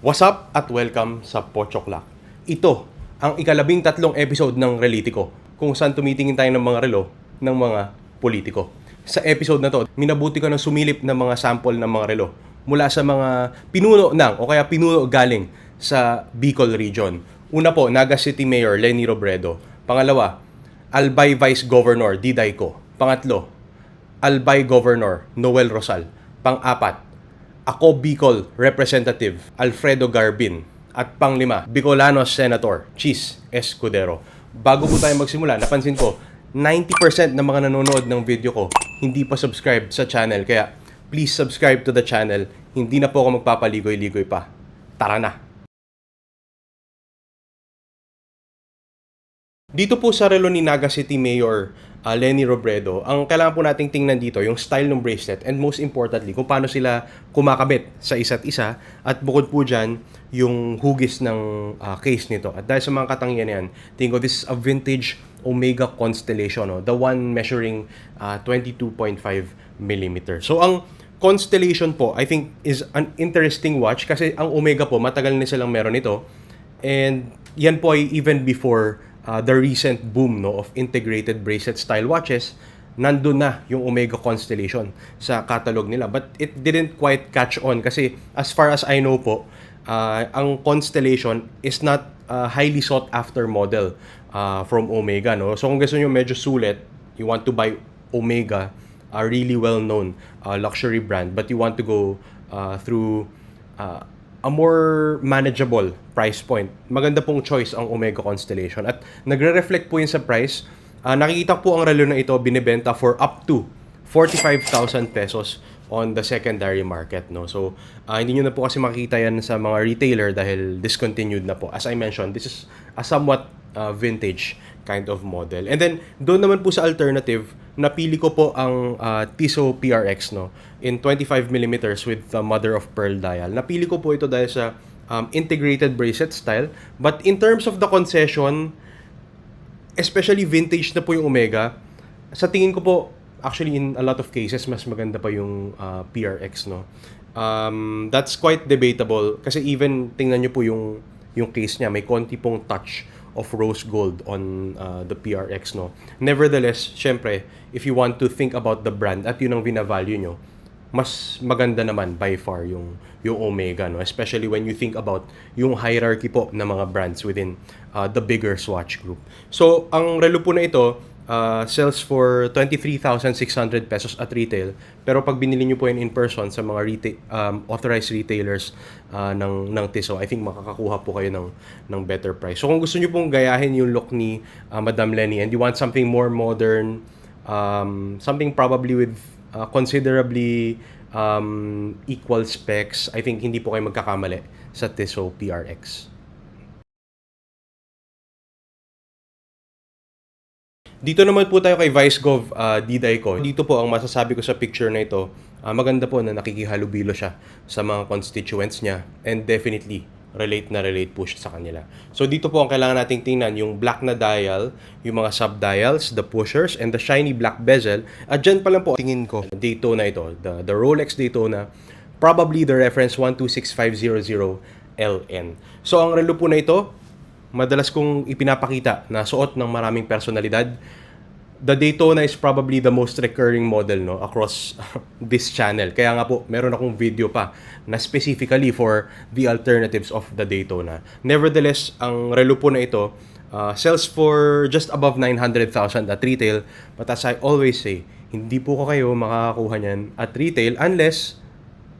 What's up at welcome sa Pochoklak. Ito ang ikalabing tatlong episode ng Relitico kung saan tumitingin tayo ng mga relo ng mga politiko. Sa episode na to, minabuti ko ng sumilip ng mga sample ng mga relo mula sa mga pinuno ng o kaya pinuno galing sa Bicol region. Una po, Naga City Mayor Lenny Robredo. Pangalawa, Albay Vice Governor Diday Ko. Pangatlo, Albay Governor Noel Rosal. Pang-apat, ako Bicol Representative Alfredo Garbin. At panglima, Bicolano Senator Chis Escudero. Bago po tayo magsimula, napansin ko, 90% ng mga nanonood ng video ko hindi pa subscribe sa channel. Kaya please subscribe to the channel. Hindi na po ako magpapaligoy-ligoy pa. Tara na! Dito po sa relo ni Naga City Mayor uh, Lenny Robredo, ang kailangan po nating tingnan dito yung style ng bracelet and most importantly kung paano sila kumakabit sa isa't isa at bukod po dyan yung hugis ng uh, case nito. At dahil sa mga katangian yan, tingin ko this is a vintage Omega Constellation, no? the one measuring uh, 22.5 mm. So ang Constellation po, I think is an interesting watch kasi ang Omega po, matagal na silang meron ito. And yan po ay even before uh, the recent boom no of integrated bracelet style watches nandun na yung Omega Constellation sa catalog nila. But it didn't quite catch on kasi as far as I know po uh, ang Constellation is not a highly sought after model uh, from Omega no. So kung gusto niyo medyo sulit you want to buy Omega a really well known uh, luxury brand but you want to go uh, through uh, a more manageable price point. Maganda pong choice ang Omega Constellation. At nagre-reflect po yun sa price. Uh, nakikita po ang relo na ito binibenta for up to 45,000 pesos on the secondary market. No? So, uh, hindi nyo na po kasi makikita yan sa mga retailer dahil discontinued na po. As I mentioned, this is a somewhat uh, vintage kind of model. And then, doon naman po sa alternative, napili ko po ang uh, Tissot PRX no in 25 mm with the mother of pearl dial. Napili ko po ito dahil sa um, integrated bracelet style. But in terms of the concession, especially vintage na po yung Omega, sa tingin ko po, actually in a lot of cases, mas maganda pa yung uh, PRX, no? Um, that's quite debatable kasi even tingnan nyo po yung yung case niya, may konti pong touch of rose gold on uh, the PRX, no? Nevertheless, syempre, if you want to think about the brand at yun ang vina-value nyo, mas maganda naman by far yung yung Omega no especially when you think about yung hierarchy po ng mga brands within uh, the bigger Swatch group. So ang relo po na ito uh, sells for 23,600 pesos at retail pero pag binili niyo po yan in person sa mga retail um, authorized retailers uh, ng ng Tissot I think makakakuha po kayo ng ng better price. So kung gusto niyo pong gayahin yung look ni uh, Madam Lenny and you want something more modern um, something probably with uh, considerably um, equal specs, I think hindi po kayo magkakamali sa Tissot PRX. Dito naman po tayo kay Vice Gov uh, Diday ko. Dito po ang masasabi ko sa picture na ito, uh, maganda po na nakikihalubilo siya sa mga constituents niya and definitely relate na relate po siya sa kanila. So dito po ang kailangan nating tingnan, yung black na dial, yung mga sub-dials, the pushers, and the shiny black bezel. At dyan pa lang po, tingin ko, Daytona ito, the, the Rolex Daytona, probably the reference 126500LN. So ang relo po na ito, madalas kong ipinapakita na suot ng maraming personalidad. The Daytona is probably the most recurring model no across this channel. Kaya nga po, meron akong video pa na specifically for the alternatives of the Daytona. Nevertheless, ang relo po na ito uh, sells for just above 900,000 at retail. But as I always say, hindi po ko kayo makakakuha niyan at retail unless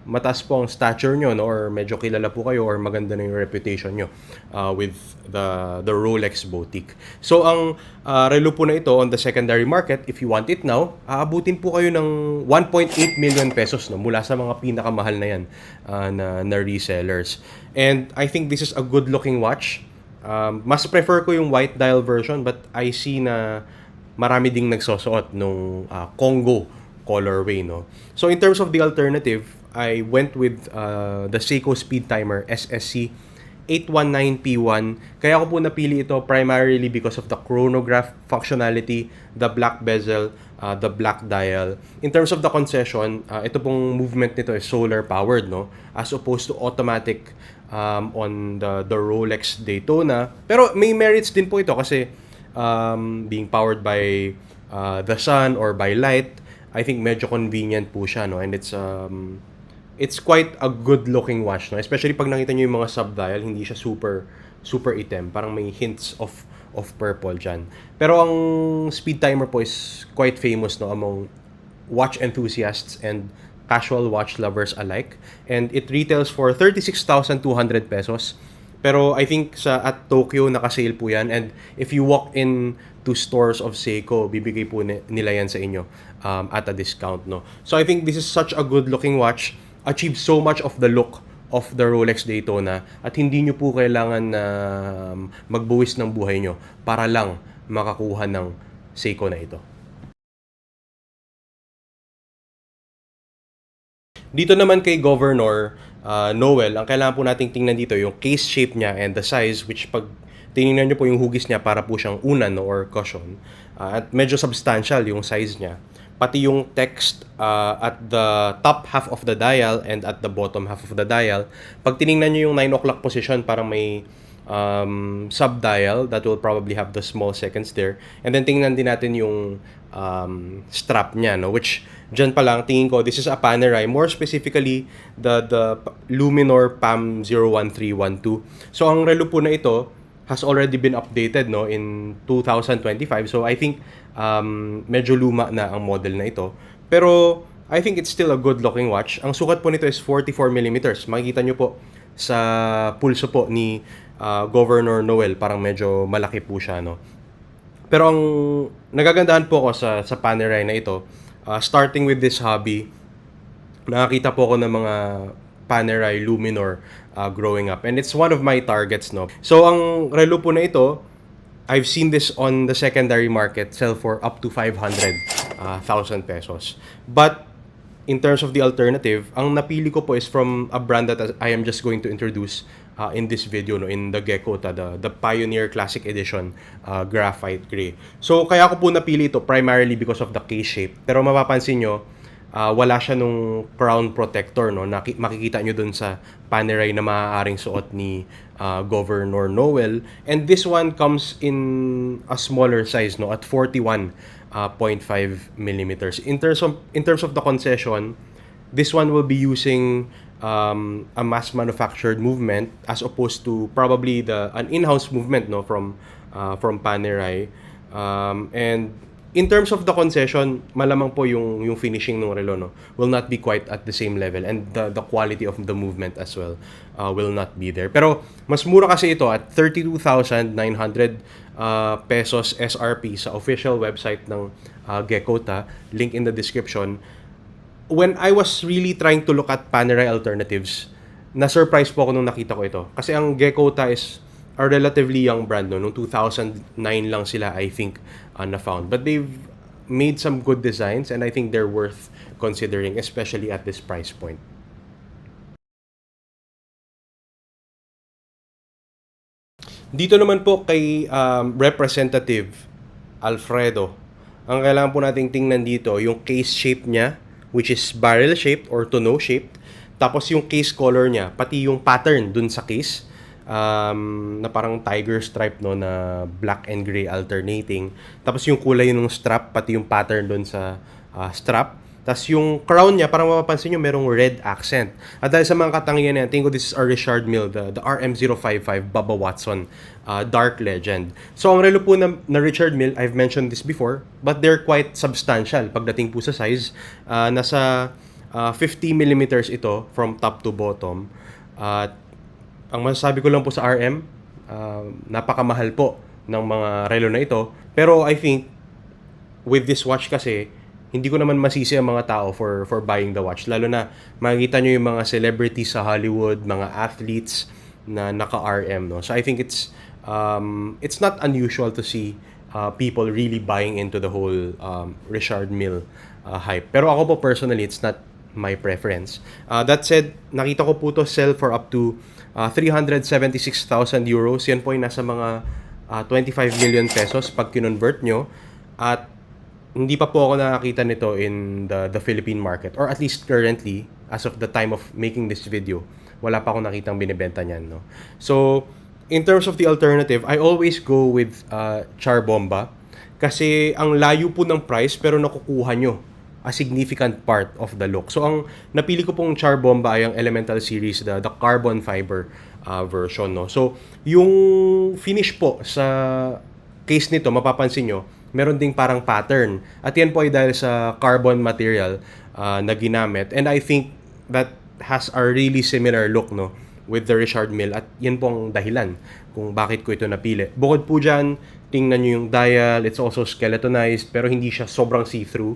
mataas po ang stature nyo no, or medyo kilala po kayo or maganda na yung reputation nyo uh, with the the Rolex boutique. So ang uh, relo po na ito on the secondary market, if you want it now, aabutin po kayo ng 1.8 million pesos no, mula sa mga pinakamahal na yan uh, na, na resellers. And I think this is a good looking watch. Um, mas prefer ko yung white dial version but I see na marami ding nagsosuot nung uh, Congo colorway no. So in terms of the alternative, I went with uh, the Seiko Speed Timer SSC 819P1. Kaya ko po napili ito primarily because of the chronograph functionality, the black bezel, uh, the black dial. In terms of the concession, uh, ito pong movement nito is solar powered, no? As opposed to automatic um, on the, the Rolex Daytona. Pero may merits din po ito kasi um, being powered by uh, the sun or by light, I think medyo convenient po siya, no? And it's um, it's quite a good looking watch, no? Especially pag nakita niyo yung mga sub-dial, hindi siya super super item. Parang may hints of of purple dyan. Pero ang speed timer po is quite famous no among watch enthusiasts and casual watch lovers alike. And it retails for 36,200 pesos. Pero I think sa at Tokyo naka-sale po yan and if you walk in to stores of Seiko, bibigay po ni- nila yan sa inyo um, at a discount no. So I think this is such a good looking watch, achieves so much of the look of the Rolex Daytona at hindi nyo po kailangan na um, magbuwis ng buhay nyo para lang makakuha ng Seiko na ito. Dito naman kay Governor uh, Noel, ang kailangan po nating tingnan dito yung case shape niya and the size which pag tinignan nyo po yung hugis niya para po siyang unan no, or cushion. Uh, at medyo substantial yung size niya. Pati yung text uh, at the top half of the dial and at the bottom half of the dial. Pag tinignan nyo yung 9 o'clock position, parang may um, sub-dial that will probably have the small seconds there. And then tingnan din natin yung um, strap niya, no? which dyan pa lang, tingin ko, this is a Panerai. More specifically, the, the Luminor PAM 01312. So, ang relo po na ito has already been updated no in 2025. So, I think um, medyo luma na ang model na ito. Pero, I think it's still a good looking watch. Ang sukat po nito is 44 millimeters. Makikita nyo po sa pulso po ni uh, Governor Noel, parang medyo malaki po siya, no? Pero ang nagagandahan po ako sa, sa Panerai na ito, uh, starting with this hobby, nakakita po ako ng mga Panerai Luminor uh, growing up. And it's one of my targets, no? So, ang relo po na ito, I've seen this on the secondary market sell for up to 500,000 uh, pesos. But in terms of the alternative, ang napili ko po is from a brand that I am just going to introduce uh, in this video no in the Gekota the the Pioneer Classic Edition uh, graphite gray. So kaya ko po napili ito primarily because of the case shape. Pero mapapansin nyo, uh, wala siya nung crown protector no Naki, makikita nyo dun sa Panerai na maaaring suot ni uh, Governor Noel and this one comes in a smaller size no at 41 uh, 0.5 millimeters. In terms of in terms of the concession, this one will be using um, a mass manufactured movement as opposed to probably the an in-house movement no from uh, from Panerai. Um, and in terms of the concession, malamang po yung yung finishing ng relo no will not be quite at the same level and the the quality of the movement as well uh, will not be there. Pero mas mura kasi ito at 32,900 uh, pesos SRP sa official website ng uh, Gekota, link in the description. When I was really trying to look at Panerai alternatives, na-surprise po ako nung nakita ko ito. Kasi ang Gekota is a relatively young brand no. Noong 2009 lang sila I think uh, na-found. But they've made some good designs and I think they're worth considering especially at this price point. Dito naman po kay um, Representative Alfredo. Ang kailangan po nating tingnan dito, yung case shape niya, which is barrel shaped or tonneau shaped. Tapos yung case color niya, pati yung pattern dun sa case, um, na parang tiger stripe no na black and gray alternating. Tapos yung kulay ng strap, pati yung pattern dun sa uh, strap. Tapos yung crown niya, parang mapapansin nyo, merong red accent. At dahil sa mga katangian niya, tingin ko this is a Richard Mille, the, the RM055 Bubba Watson uh, Dark Legend. So ang relo po na, na Richard Mille, I've mentioned this before, but they're quite substantial pagdating po sa size. Uh, nasa uh, 50 millimeters ito from top to bottom. At ang masasabi ko lang po sa RM, uh, napakamahal po ng mga relo na ito. Pero I think, with this watch kasi, hindi ko naman masisi ang mga tao for for buying the watch. Lalo na makikita nyo yung mga celebrities sa Hollywood, mga athletes na naka-RM. No? So I think it's um, it's not unusual to see uh, people really buying into the whole um, Richard Mille uh, hype. Pero ako po personally, it's not my preference. Uh, that said, nakita ko po to sell for up to uh, 376,000 euros. Yan po ay nasa mga uh, 25 million pesos pag kinonvert nyo. At hindi pa po ako nakakita nito in the the Philippine market or at least currently as of the time of making this video wala pa akong nakitang binebenta niyan no so in terms of the alternative I always go with uh, Char Bomba kasi ang layo po ng price pero nakukuha nyo a significant part of the look. So ang napili ko pong Char ay ang Elemental series, the, the carbon fiber uh, version. No? So yung finish po sa case nito, mapapansin nyo, meron ding parang pattern. At yan po ay dahil sa carbon material uh, na ginamit. And I think that has a really similar look no with the Richard Mill at yan po ang dahilan kung bakit ko ito napili. Bukod po dyan, tingnan nyo yung dial, it's also skeletonized pero hindi siya sobrang see-through.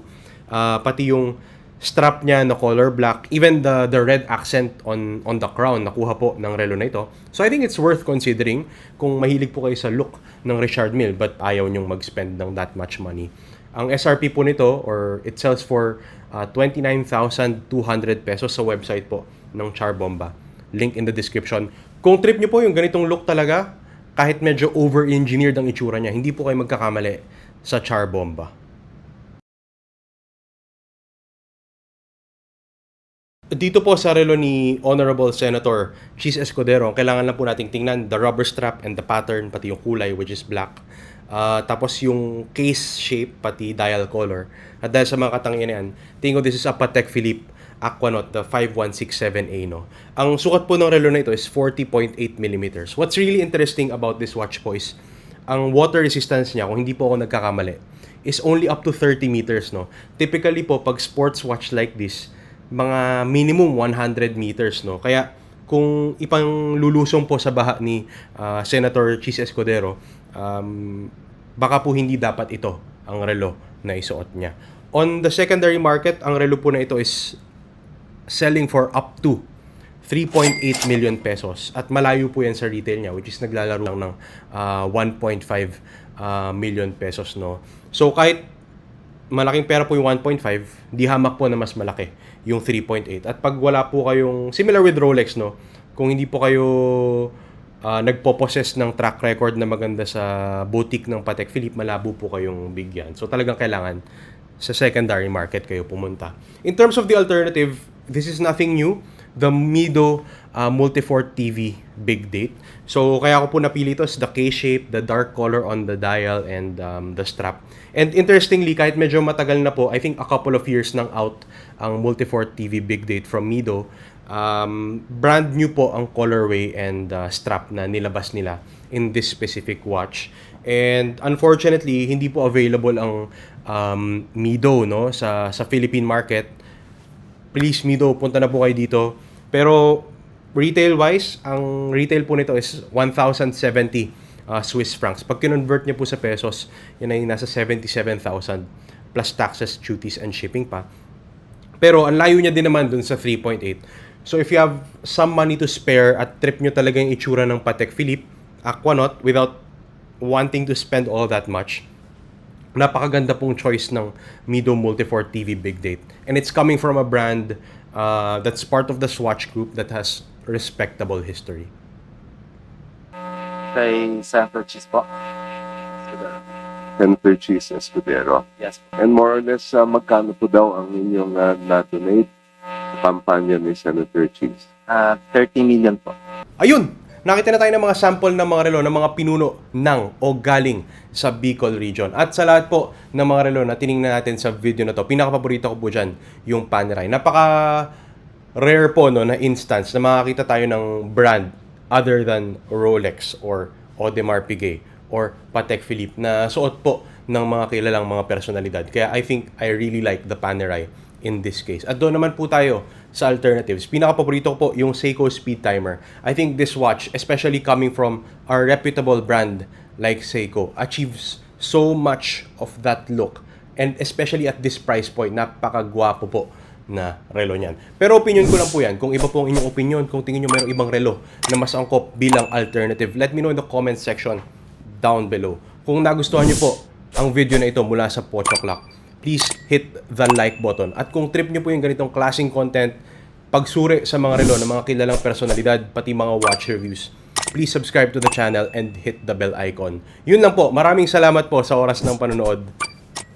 Ah, pati yung strap niya na color black, even the the red accent on on the crown nakuha po ng relo na ito. So I think it's worth considering kung mahilig po kayo sa look ng Richard Mille but ayaw nyong mag-spend ng that much money. Ang SRP po nito or it sells for ah, 29,200 pesos sa website po ng Char Bomba. Link in the description. Kung trip niyo po yung ganitong look talaga, kahit medyo over-engineered ang itsura niya, hindi po kayo magkakamali sa Char Dito po sa relo ni Honorable Senator Cheese Escudero, ang kailangan lang po nating tingnan the rubber strap and the pattern, pati yung kulay which is black. Ah, tapos yung case shape, pati dial color. At dahil sa mga katangian tingin ko this is a Patek Philippe Aquanaut, the 5167A. No? Ang sukat po ng relo na ito is 40.8 mm. What's really interesting about this watch po is ang water resistance niya, kung hindi po ako nagkakamali, is only up to 30 meters. No? Typically po, pag sports watch like this, mga minimum 100 meters no? Kaya kung ipang lulusong po sa baha ni ah, Senator Chis Escudero um, baka po hindi dapat ito ang relo na isuot niya. On the secondary market ang relo po na ito is selling for up to 3.8 million pesos. At malayo po yan sa retail niya which is naglalaro lang ng ah, 1.5 ah, million pesos no? So kahit malaking pera po yung 1.5, di hamak po na mas malaki yung 3.8. At pag wala po kayong, similar with Rolex, no? Kung hindi po kayo ah, nagpo-possess ng track record na maganda sa boutique ng Patek Philippe, malabo po kayong bigyan. So talagang kailangan sa secondary market kayo pumunta. In terms of the alternative, this is nothing new. The Mido uh, Multifort TV Big Date. So, kaya ko po napili ito is the K-shape, the dark color on the dial, and um, the strap. And interestingly, kahit medyo matagal na po, I think a couple of years nang out ang Multifort TV Big Date from Mido, um, brand new po ang colorway and uh, strap na nilabas nila in this specific watch. And unfortunately, hindi po available ang um, Mido no sa sa Philippine market. Please Mido, punta na po kayo dito. Pero retail wise, ang retail po nito is 1,070 uh, Swiss francs. Pag kinonvert niyo po sa pesos, yan ay nasa 77,000 plus taxes, duties, and shipping pa. Pero ang layo niya din naman dun sa 3.8. So if you have some money to spare at trip nyo talaga yung itsura ng Patek Philippe, Aquanaut, without wanting to spend all that much, napakaganda pong choice ng Mido Multifort TV Big Date. And it's coming from a brand uh, that's part of the Swatch Group that has respectable history. kay Santo Cheese po. Senator Cheese Escudero. yes po. And more or less, uh, magkano po daw ang inyong uh, na-donate sa kampanya ni Senator Cheese? Ah, 30 million po. Ayun! Nakita na tayo ng mga sample ng mga relo ng mga pinuno ng o galing sa Bicol region. At sa lahat po ng mga relo na tiningnan natin sa video na to, pinaka-paborito ko po dyan yung Panerai. Napaka rare po no, na instance na makakita tayo ng brand other than Rolex or Audemars Piguet or Patek Philippe na suot po ng mga kilalang mga personalidad. Kaya I think I really like the Panerai in this case. At doon naman po tayo sa alternatives. Pinaka-paborito po yung Seiko Speed Timer. I think this watch, especially coming from a reputable brand like Seiko, achieves so much of that look. And especially at this price point, napakagwapo po na relo niyan. Pero opinion ko lang po yan. Kung iba po ang inyong opinion, kung tingin nyo mayroong ibang relo na mas angkop bilang alternative, let me know in the comment section down below. Kung nagustuhan nyo po ang video na ito mula sa Pocho Clock, please hit the like button. At kung trip nyo po yung ganitong klaseng content, pagsuri sa mga relo ng mga kilalang personalidad, pati mga watch reviews, please subscribe to the channel and hit the bell icon. Yun lang po. Maraming salamat po sa oras ng panonood.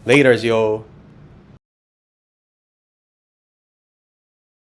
Laters, yo!